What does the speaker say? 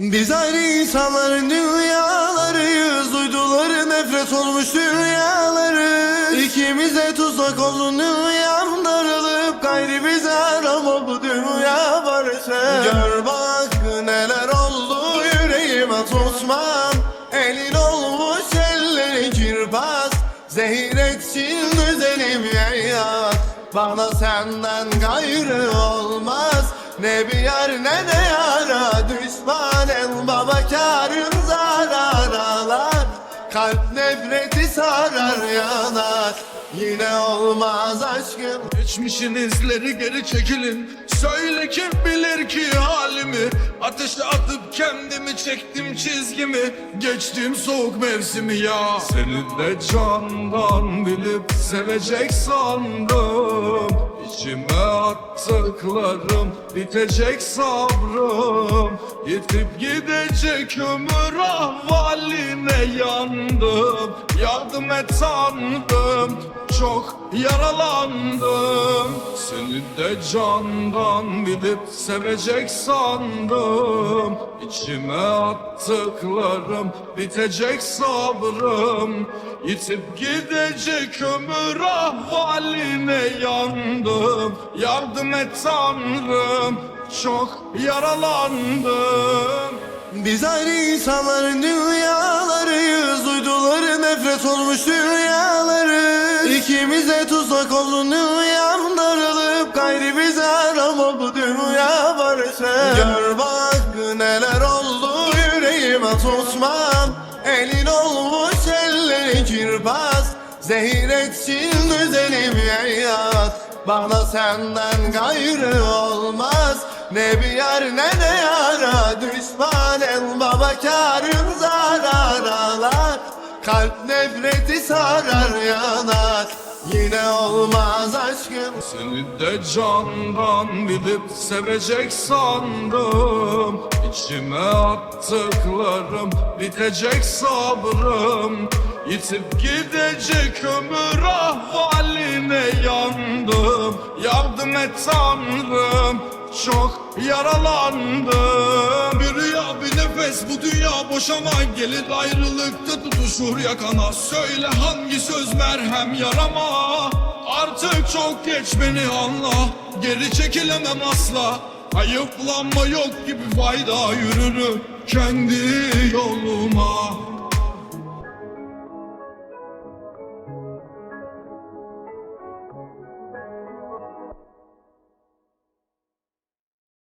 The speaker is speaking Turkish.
Biz ayrı insanların dünyalarıyız Uyduları nefret olmuş dünyaları. İkimize tuzak oldu dünyam darılıp Gayri bize aram oldu dünya barışı Gör bak neler oldu yüreğime tutmam Elin olmuş elleri kirpas Zehir etsin düzenim yayat Bana senden gayrı olmaz Ne bir yar ne de yara sarar yanar. Yine olmaz aşkım. Geçmişin izleri geri çekilin. Söyle kim bilir ki halimi? Ateşe atıp kendimi çektim çizgimi. Geçtiğim soğuk mevsimi ya. Seni de candan bilip sevecek sandım. İçime attıklarım bitecek sabrım. Yitip gidecek ömür ahvaline yandım. Yardım et sandım çok yaralandım. Seni de candan bilip sevecek sandım. İçime attıklarım bitecek sabrım. Yitip gidecek ömür ahvaline yandım. Yardım et tanrım çok yaralandım. Biz ayrı insanların dünyalarıyız. Uyduları nefret olmuş dünyaları İkimize tuzak oldu dünyam darılıp Gayri bize. Aram oldu dünya barışı Gör bak neler oldu yüreğime tutmam Elin olmuş elleri kirpas. Zehir etsin düzenim yayat Bana senden gayrı olmaz. Ne bir yar ne de yara. Düşman el baba karın zarar alar. Kalp nefreti sarar yanar Yine olmaz aşkım. Seni de candan bilip sevecek sandım. İçime attıklarım bitecek sabrım. Yitip gidecek ömür ahvaline yandım. Yardım et tanrım çok yaralandım. Bir rüya bir nefes bu dünya boşama Gelir ayrılıkta tutuşur yakana Söyle hangi söz merhem yarama. Artık çok geç beni anla Geri çekilemem asla. Ayıplanma yok gibi fayda yürürüm kendi yoluma